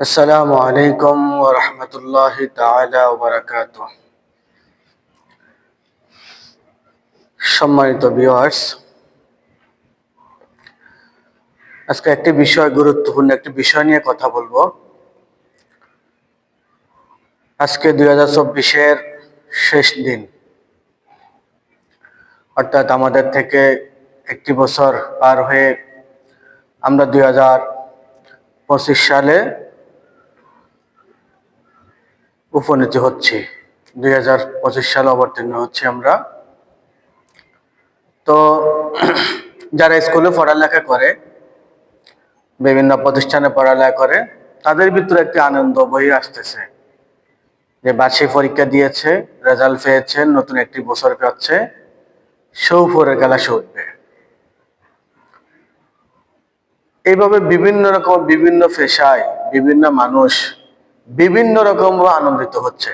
আসসালামু আলাইকুম ওয়া রাহমাতুল্লাহি তাআলা ওয়া বারাকাতুহু। সম্মানিত ভিউয়ার্স আজকে একটি বিষয়, গুরুত্বপূর্ণ একটি বিষয় নিয়ে কথা বলব। আজকে দুই হাজার চব্বিশের শেষ দিন। অর্থাৎ আমাদের থেকে একটি বছর পার হয়ে আমরা দুই হাজার পঁচিশ সালে উপনীত হচ্ছে। দুই হাজার পঁচিশ সালে অবতীর্ণ হচ্ছে আমরা। তো যারা স্কুলে পড়ালেখা করে, বিভিন্ন প্রতিষ্ঠানে পড়ালেখা করে, তাদের ভিতরে একটি আনন্দ বই আসতেছে যে বার্ষিক পরীক্ষা দিয়েছে রেজাল্ট পেয়েছে, নতুন একটি বছর পাচ্ছে সৌফরের খেলা সে উঠবে। এইভাবে বিভিন্ন রকম বিভিন্ন পেশায় বিভিন্ন মানুষ বিভিন্ন রকম আনন্দিত হচ্ছে।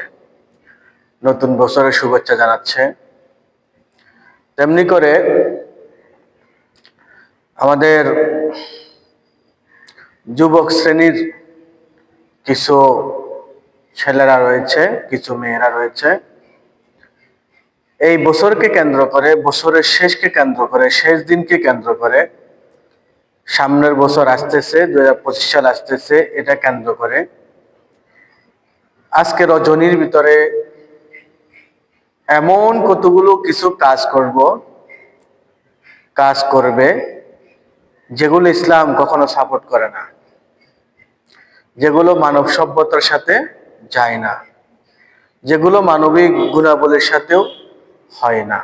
নতুন বছরের শুভেচ্ছা জানাচ্ছে। তেমনি করে আমাদের যুবক শ্রেণির কিছু ছেলেরা রয়েছে, কিছু মেয়েরা রয়েছে। এই বছরকে কেন্দ্র করে, বছরের শেষকে কেন্দ্র করে, শেষ দিনকে কেন্দ্র করে, সামনের বছর আসতেছে দু হাজার পঁচিশ সাল আসতেছে, এটা কেন্দ্র করে আজকে রজনীর ভিতরে এমন কতগুলো কিছু কাজ করব, কাজ করবে, যেগুলো ইসলাম কখনো সাপোর্ট করে না, যেগুলো মানব সভ্যতার সাথে যায় না, যেগুলো মানবিক গুণাবলীর সাথেও হয় না।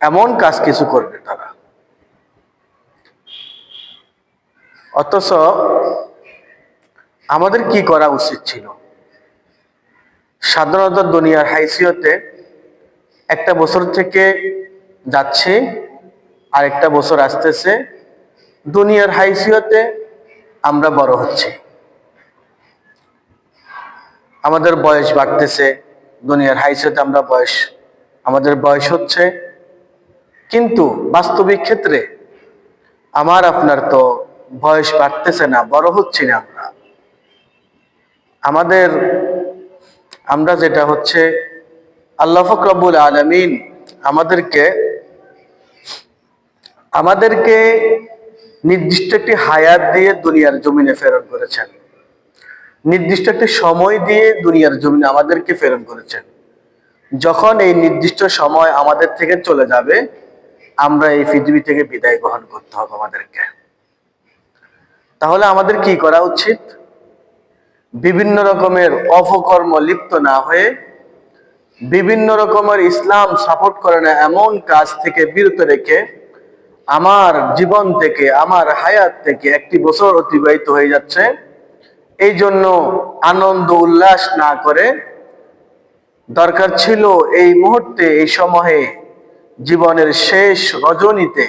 এমন কাজ কিছু করবে তারা। অথচ আমাদের কি করা উচিত ছিল? সাধারণত দুনিয়ার হাইসিয়তে একটা বছর থেকে যাচ্ছে আর একটা বছর আসতেছে। দুনিয়ার হাইসিয়তে আমরা বড় হচ্ছি। আমাদের বয়স বাড়তেছে, দুনিয়ার হাইসিয়তে আমরা বয়স, আমাদের বয়স হচ্ছে। কিন্তু বাস্তবিক ক্ষেত্রে আমার, আপনার তো বয়স বাড়তেছে না, বড় হচ্ছি না আমরা। আমাদের আমরা যেটা হচ্ছে আল্লাহ ফকরাবুল আলমিন আমাদেরকে আমাদেরকে নির্দিষ্ট একটি হায়াত দিয়ে দুনিয়ার জমিনে ফেরত করেছেন। নির্দিষ্ট একটি সময় দিয়ে দুনিয়ার জমিনে আমাদেরকে প্রেরণ করেছেন। যখন এই নির্দিষ্ট সময় আমাদের থেকে চলে যাবে, আমরা এই পৃথিবী থেকে বিদায় গ্রহণ করতে হবে আমাদেরকে। তাহলে আমাদের কি করা উচিত? বিভিন্ন রকমের অপকর্ম লিপ্ত না হয়ে বিভিন্ন রকমের ইসলাম সাপোর্ট করে না এমন কাজ থেকে বিরত রেখে আমার জীবন থেকে, আমার হায়াত থেকে একটি বছর অতিবাহিত হয়ে যাচ্ছে। এই জন্য আনন্দ উল্লাস না করে দরকার ছিল এই মুহূর্তে, এই সময়ে জীবনের শেষ রজনীতে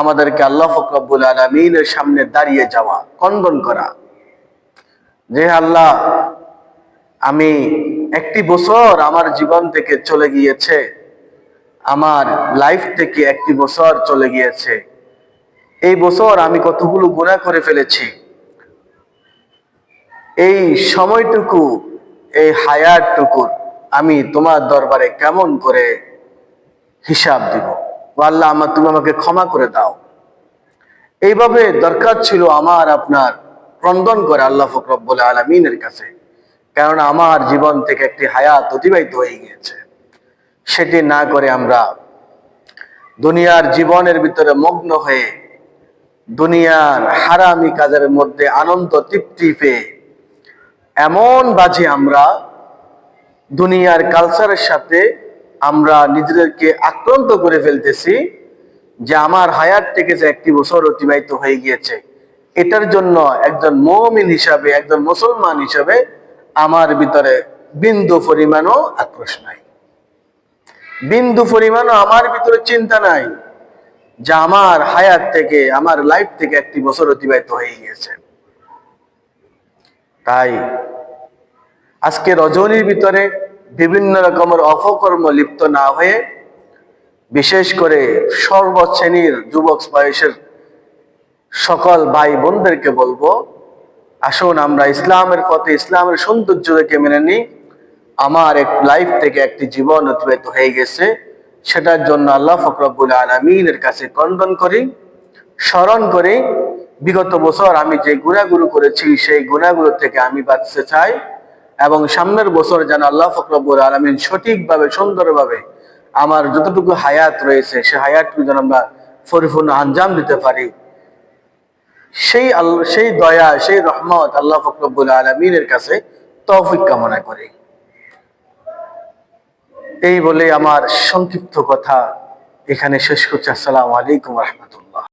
আমাদেরকে আল্লাহ ফকরাবুল আলমিনের সামনে দাঁড়িয়ে যাওয়া কন্দন করা। যে আল্লাহ, আমি একটি বছর আমার জীবন থেকে চলে গিয়েছে, আমার লাইফ থেকে একটি বছর চলে গিয়েছে। এই বছর আমি কতগুলো গুণা করে ফেলেছি। এই সময়টুকু, এই হায়ারটুকুর আমি তোমার দরবারে কেমন করে হিসাব দিব? আল্লাহ, আমার তুমি আমাকে ক্ষমা করে দাও। এইভাবে দরকার ছিল আমার, আপনার ক্রন্দন করে আল্লাহ ফকরব্বুল আলমিনের কাছে। কেননা আমার জীবন থেকে একটি হায়াত অতিবাহিত হয়ে গিয়েছে। সেটি না করে আমরা দুনিয়ার জীবনের ভিতরে মগ্ন হয়ে দুনিয়ার হারামি কাজের মধ্যে আনন্দ তৃপ্তি পেয়ে এমন বাজে আমরা দুনিয়ার কালচারের সাথে আমরা নিজেদেরকে আক্রান্ত করে ফেলতেছি যে আমার হায়াত থেকে যে একটি বছর অতিবাহিত হয়ে গিয়েছে। এটার জন্য একজন মমিন হিসাবে, একজন মুসলমান হিসাবে আমার ভিতরে বিন্দু পরিমাণও আক্রোশ নাই। বিন্দু পরিমাণও আমার ভিতরে চিন্তা নাই যা আমার হায়াত থেকে, আমার লাইফ থেকে একটি বছর অতিবাহিত হয়ে গিয়েছে। তাই আজকে রজনীর ভিতরে বিভিন্ন রকমের অপকর্ম লিপ্ত না হয়ে বিশেষ করে সর্বশ্রেণীর যুবক বয়সের সকল ভাই বোনদেরকে বলব, আসুন আমরা ইসলামের পথে, ইসলামের সৌন্দর্য দেখে মেনে নিই। আমার এক লাইফ থেকে একটি জীবন অতিবাহিত হয়ে গেছে। সেটার জন্য আল্লাহ ফকরবুল আলমিনের কাছে কন্দন করি, স্মরণ করি। বিগত বছর আমি যে গুণাগুলো করেছি, সেই গুণাগুলো থেকে আমি বাঁচতে চাই এবং সামনের বছর যেন আল্লাহ ফকরবুল আলমিন সঠিকভাবে, সুন্দরভাবে আমার যতটুকু হায়াত রয়েছে, সে হায়াতটুকু যেন আমরা পরিপূর্ণ আঞ্জাম দিতে পারি। সেই আল্লাহ, সেই দয়া, সেই রহমত আল্লাহ ফকরবুল আলমিনের কাছে তৌফিক কামনা করে। এই বলে আমার সংক্ষিপ্ত কথা এখানে শেষ করছি। আসসালামু আলাইকুম রহমতুল্লাহ।